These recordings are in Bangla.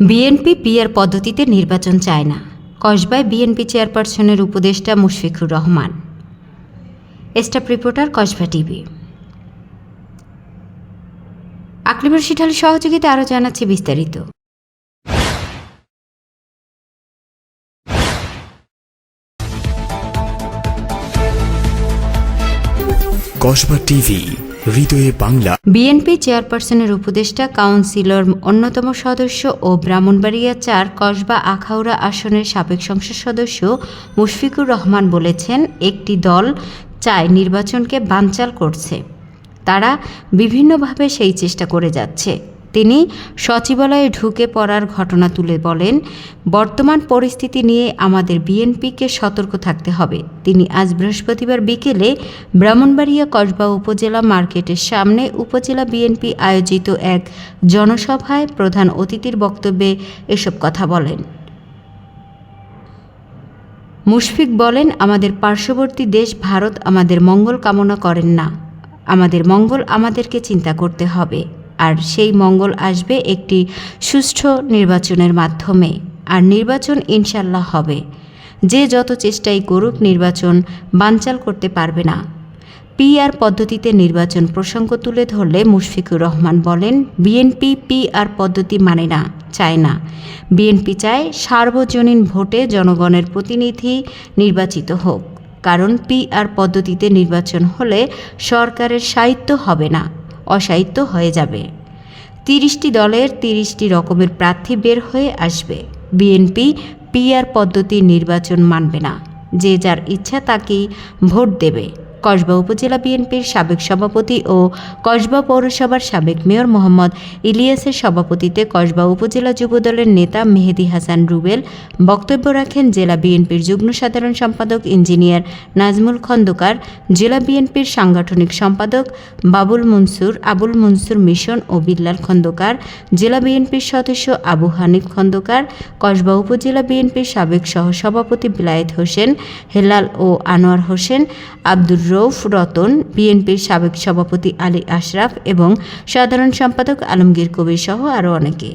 বিএনপি পিআর পদ্ধতিতে নির্বাচন চায় না। কসবায় বিএনপি চেয়ারপারসনের উপদেষ্টা Mushfiqur Rahman. Staff reporter Kasba TV. Aklim Rashid আলীর সহযোগিতা আরও জানাচ্ছি বিস্তারিত। কসবা টিভি হৃদয়ে বাংলা। বিএনপি চেয়ারপারসনের উপদেষ্টা, কাউন্সিলর, অন্যতম সদস্য ও ব্রাহ্মণবাড়িয়া চার কসবা আখাউড়া আসনের সাবেক সংসদ সদস্য মুশফিকুর রহমান বলেছেন, একটি দল চায় নির্বাচনকে বানচাল করছে। তারা বিভিন্নভাবে সেই চেষ্টা করে যাচ্ছে। তিনি সচিবালয়ে ঢুকে পড়ার ঘটনা তুলে বলেন, বর্তমান পরিস্থিতি নিয়ে আমাদের বিএনপিকে সতর্ক থাকতে হবে। তিনি আজ বৃহস্পতিবার বিকেলে ব্রাহ্মণবাড়িয়া কসবা উপজেলা মার্কেটের সামনে উপজেলা বিএনপি আয়োজিত এক জনসভায় প্রধান অতিথির বক্তব্যে এসব কথা বলেন। মুশফিক বলেন, আমাদের পার্শ্ববর্তী দেশ ভারত আমাদের মঙ্গল কামনা করেন না। আমাদের মঙ্গল আমাদেরকে চিন্তা করতে হবে। আর সেই মঙ্গল আসবে একটি সুষ্ঠু নির্বাচনের মাধ্যমে। আর নির্বাচন ইনশাল্লাহ হবে। যে যত চেষ্টাই করুক, নির্বাচন বানচাল করতে পারবে না। পিআর পদ্ধতিতে নির্বাচন প্রসঙ্গ তুলে ধরলে মুশফিকুর রহমান বলেন, বিএনপি পিআর পদ্ধতি মানে না, চায় না। বিএনপি চায় সার্বজনীন ভোটে জনগণের প্রতিনিধি নির্বাচিত হোক। কারণ পিআর পদ্ধতিতে নির্বাচন হলে সরকারের সাহিত্য হবে না। অসাহিত্য হয়ে যাবে। তিরিশটি দলের তিরিশটি রকমের প্রার্থী বের হয়ে আসবে। বিএনপি পিআর পদ্ধতির নির্বাচন মানবে না। যে যার ইচ্ছা তাকেই ভোট দেবে। কসবা উপজেলা বিএনপির সাবেক সভাপতি ও কসবা পৌরসভার সাবেক মেয়র মোহাম্মদ ইলিয়াসের সভাপতিতে কসবা উপজেলা যুবদলের নেতা মেহেদি হাসান রুবেল বক্তব্য রাখেন জেলা বিএনপির যুগ্ম সাধারণ সম্পাদক ইঞ্জিনিয়ার নাজমুল খন্দকার, জেলা বিএনপির সাংগঠনিক সম্পাদক বাবুল মনসুর, আবুল মনসুর মিশন ও বিল্লাল খন্দকার, জেলা বিএনপির সদস্য আবু হানিফ খন্দকার, কসবা উপজেলা বিএনপির সাবেক সহসভাপতি বিলায়েত হোসেন, হেলাল ও আনোয়ার হোসেন, আব্দুর রৌফ রতন, বিএনপির সাবেক সভাপতি আলী আশরাফ এবং সাধারণ সম্পাদক আলমগীর কবির সহ আরও অনেকে।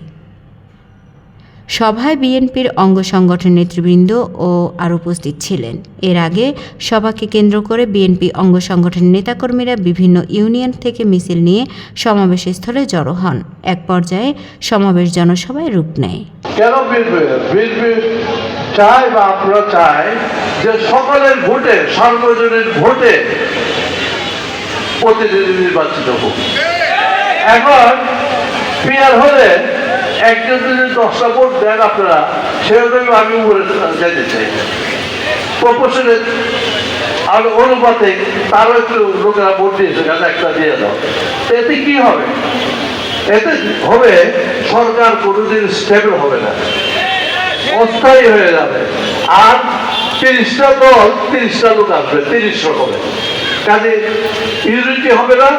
সভায় বিএনপির অঙ্গ সংগঠন নেতৃবৃন্দ ও আর উপস্থিত ছিলেন। এর আগে সভাকে কেন্দ্র করে বিএনপি অঙ্গ সংগঠনের নেতাকর্মীরা বিভিন্ন ইউনিয়ন থেকে মিছিল নিয়ে সমাবেশ স্থলে জড়ো হন। এক পর্যায়ে সমাবেশ জনসভায় রূপ নেয়। চায় বা আপনারা চায় যে সকলের ভোটে ভোটে প্রতিনিধি নির্বাচিত হোক। এখন পিয়ার হলে একজন যদি দশটা ভোট দেন আপনারা, সেরকম আমি উপরে যেতে চাই। প্রপোশনের আর অনুপাতে তারও একটু লোকেরা ভোট দিয়েছে কাজে একটা দিয়ে দাও। এতে কি হবে? এতে হবে, সরকার কোনোদিন স্টেবল হবে না। অস্থায়ী হয়ে যাবে। আর তিরিশটা দল, তিরিশটা লোক আসবে, তিরিশ রকমের। কাজে ইউনিটি হবে না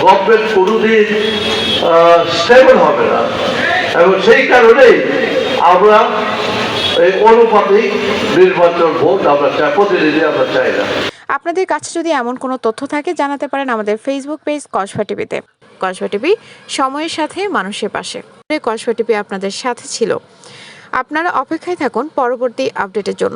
গভর্নমেন্ট কোনোদিন স্টেবল হবে না। এবং সেই কারণে আমরা এই অনুপাতিক নির্বাচন ভোট আমরা চাই, প্রতিনিধি আমরা চাই না। আপনাদের কাছে যদি এমন কোনো তথ্য থাকে, জানাতে পারেন আমাদের ফেসবুক পেজ কসবা টিভিতে কসবা টিভি সময়ের সাথে মানুষের পাশে। কসবা টিভি আপনাদের সাথে ছিল। আপনারা অপেক্ষায় থাকুন পরবর্তী আপডেটের জন্য।